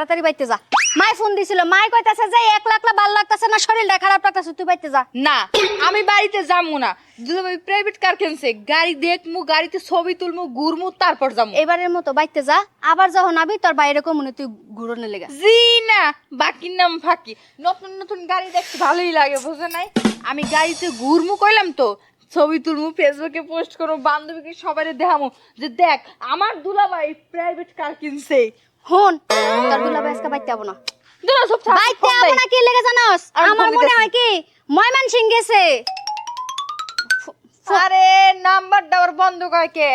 তাড়াতাড়ি বাইতে যা। মাই ফোন দিছিল মাই কইতাছে যে এক লাখ লা ভালো লাগতাছে না শরীরটা খারাপ লাগতাছে তুই বাইতে যা। না আমি বাড়িতে যাব না। দুলাভাই প্রাইভেট কার কিনছে গাড়ি দেখমু গাড়িতে ছবি তুলমু ঘুরমু তারপর যাব এবারের মতো বাইতে যা আবার যখন আবি তোর বাইরে কমনে তুই ঘুরনে লেগা। জি না বাকির নাম ফাঁকি। নতুন নতুন গাড়ি দেখতে ভালোই লাগে বুঝো নাই? আমি গাড়িতে ঘুরমু কইলাম তো ছবি তুলমু ফেসবুকে পোস্ট করব বান্ধবীকে সবাই দেখামু যে দেখ আমার দুলাভাই প্রাইভেট কার কিনছে। হন তোর বাইতে আবো না। দুলা সব ছাড়, বাইতে ফোন আবো না কি লেগে জানোস? আমার মনে হয় কি ময়মান সিং গেছে আরে নাম্বার দেওয়ার বন্ধ কয় কে?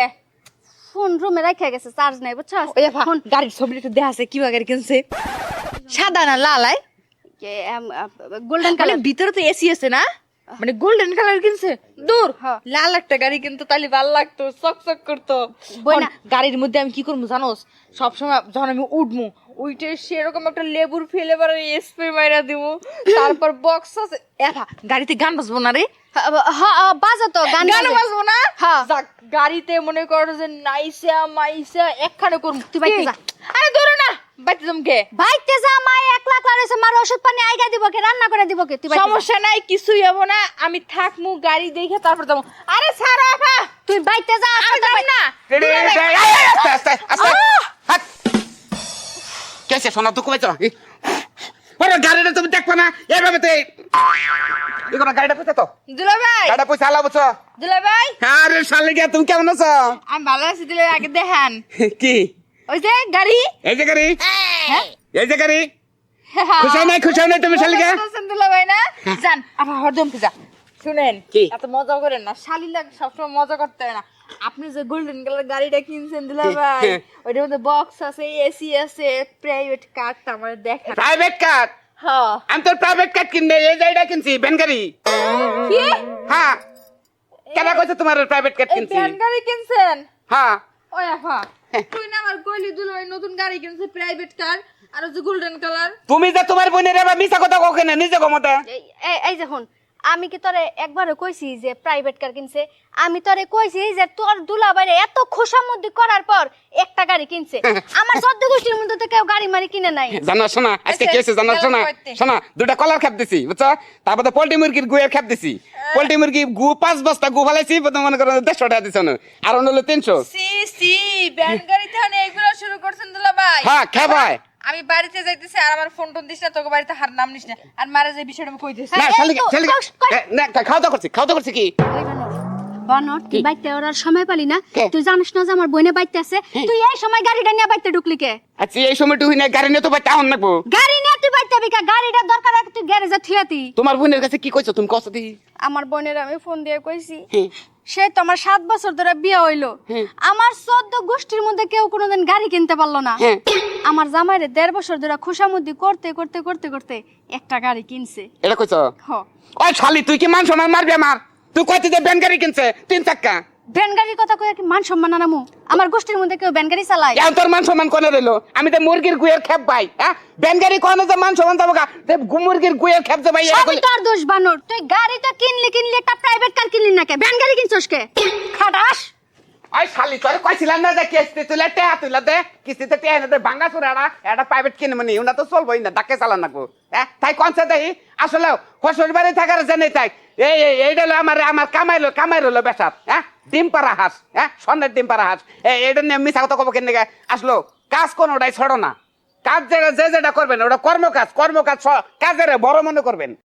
ফোন রুমে রাখা গেছে চার্জ নাই বুঝছস? ওই দেখো গাড়ির ছবিটা একটু দেখা আছে কীভাবে গাড়ি কিনছে? সাদা না লাল আয়? গোল্ডেন মানে কালার। ভিতরে তো এসি আছে না? মানে গোল্ডেন কালার কিনছে? দূর। হ্যাঁ। লাল একটা গাড়ি কিন্তু তাহলে ভালো লাগতো চক চক করতো। না। গাড়ির মধ্যে আমি কি করব জানোস? সবসময় যখন আমি উঠবো উইটে সেরকম একটা লেবুর স্প্রে মাইরা দিব। তারপর বক্স আছে। এফা গাড়িতে গান বাজবো না রে? বাজো তো গান গান বাজবো না? হ্যাঁ। গাড়িতে মনে করো যে নাইসা মাইসা একখানে করব। তুই যা। আরে বাইতে জমকে বাইতে যা মাই এক লাখ লাগাইছে মার ওষুধ পানি আইগা দিব কে রান্না করে দিব কে তুই সমস্যা নাই কিছুই হব না। আমি থাকমু গাড়ি দেখে তারপর যাব। আরে ছাড়ো আপা! তুই বাইতে যা আমি না। রেডি রেডি আস্তে আস্তে আস্তে। হাত। কেসে সোনা তো কমেছ ওরে গাড়িটা তুমি দেখবে না? এইভাবে তো গাড়িটা পয়সা তো? দুলা ভাই গাড়িটা পয়সা আলা বুঝছ দুলা ভাই আরে শালে তুমি কেমন আছো? আমি ভালো আছি দুলা ভাই, আগে দেখান। কি? ওই যে গাড়ি। এই যে গাড়ি। হ্যাঁ? এই যে গাড়ি। খুশি নাই খুশি নাই তুমি শালে গিয়া বুঝতে পারছেন দুলা ভাই না? যান আপা হরদম যা। শুনেন কি? এত মজা করেন না। শালি লাগে সবসময় মজা করতে হয় না। আপনি যে গোল্ডেন কালার গাড়িটা কিনছেন দুলা ভাই ওইটার মধ্যে বক্স আছে এসি আছে প্রাইভেট কারটা আমার দেখান প্রাইভেট কার হ্যাঁ। আমি তো প্রাইভেট কার কিনবে এই এটা কিনছি ভ্যান গাড়ি। কি? হ্যাঁ। কেন কইছে তোমার প্রাইভেট কার কিনছি? ভ্যান গাড়ি কিনছেন? হ্যাঁ। ওই আফা। তুই না আমার কইলি দুলা ভাই নতুন গাড়ি কিনছে প্রাইভেট কার আর ওই যে গোল্ডেন কালার তুমি যে তোমার বোনের আবার মিছা কথা কখনো নিজে কমতে এই- এই- এই দেখুন আমি কি তোরে একবারও কইছি যে প্রাইভেট কার কিনছে? আমি তোরে কইছি যে তোর দুলা বাইরে এত খোসামুদ্দি করার পর একটা গাড়ি কিনছে। আমার চোদ্দ গোষ্ঠীর মধ্যে তো কেউ গাড়ি মারি কিনে নাই। জানো শোনা আজকে আচ্ছা, কি হয়েছে জানো শোনা শোনা দুটা কলার খেপ দিছি বুঝছ? তারপরে পোল্ট্রি মুরগির গুয়ের খেপ দিছি। পোল্ট্রি মুরগি গু পাঁচ বস্তা গু ফালাইছি প্রথম মনে করো দেড়শো টাকা দিছ আর অন্য হলো তিনশো। সি সি ভ্যান গাড়িতে এগুলো শুরু করছেন দুলা ভাই হ্যাঁ খেপ হয়। আমি বাড়িতে যাইতেছি আর আমার ফোন টোন দিস না তোকে বাড়িতে হার নাম নিস না। আর মারা যে বিষয়টা আমি কইতেছি। না খালি খালি শালিকে না খাওয়া দাওয়া করছি খাওয়া দাওয়া করছি কি? বানর, তুই বাইতে ওরার সময় পালি না? তুই জানিস না যে আমার বইনে বাইতে আছে? তুই এই সময় গাড়িটা নিয়ে বাইতে ঢুকলি কে? আচ্ছা এই সময় তুই না গাড়ি নিয়ে তো বাইতে আহন নাকবো গাড়ি নিয়ে তুই বাইতে বিকা গাড়িটা গ্যারেজে থিয়াতি তোমার বোনের কাছে কি কইছো? তুমি কষ্ট দি। আমার বোনের আমি ফোন দিয়ে কইছি। হ্যাঁ। সে তো আমার সাত বছর ধরে বিয়ে হইল। আমার চোদ্দ গোষ্ঠীর মধ্যে কেউ কোনোদিন গাড়ি কিনতে পারল না। হ্যাঁ। আমার জামাইরে দেড় বছর ধরে খুশামুদ্দি করতে করতে করতে করতে একটা গাড়ি কিনছে। এটা কইছো? হ। ওই শালি তুই কি মান সম্মান মারবি আমার? তুই কইতে যে গাড়ি কিনছে তিন চাক্কা। ভ্যান গাড়ির কথা কয়ে কি মান সম্মান আনামু আমার গোষ্ঠীর মধ্যে কেউ ভ্যান গাড়ি চালায়? এখন তোর মান সম্মান কোনে রইল? আমি তো মুরগির গুয়ের খেপ ভাই হ্যাঁ? ব্যান গাড়ি কোনে যে মান সম্মান যাব গা? মুরগির গুয়ের খেপ যে ভাই সবই তোর দোষ বানর। তুই গাড়িটা কিনলি কিনলি একটা প্রাইভেট কার কিনলি না কে? ভ্যান গাড়ি কিনছস কে? খাটাস। ওই শালি তোর কইছিলাম না যে কিস্তি তুলে টেহা তুলে দে কিস্তিতে টেহা না দে ভাঙ্গা চুরাড়া এটা প্রাইভেট কিনে মানে ওনা তো চলবোই না ডাকে চালান নাকবো হ্যাঁ? তাই কনসে দেহি? আসলে শ্বশুর বাড়ি থাকার জেনে তাই। এই এই এইটা হলো আমার আমার কামাইলো কামাইলো বেসাত হ্যাঁ? ডিম পারা হাঁস হ্যাঁ? সন্ধ্যের ডিম পারা হাঁস এটা নিয়ে মিশা কথা কব কেন আসলো, কাজ কোন ওটাই ছড়ো না। কাজ যেটা যে যেটা করবেন, ওটা কর্মকাজ কর্মকাজ কাজের বড় মনে করবেন।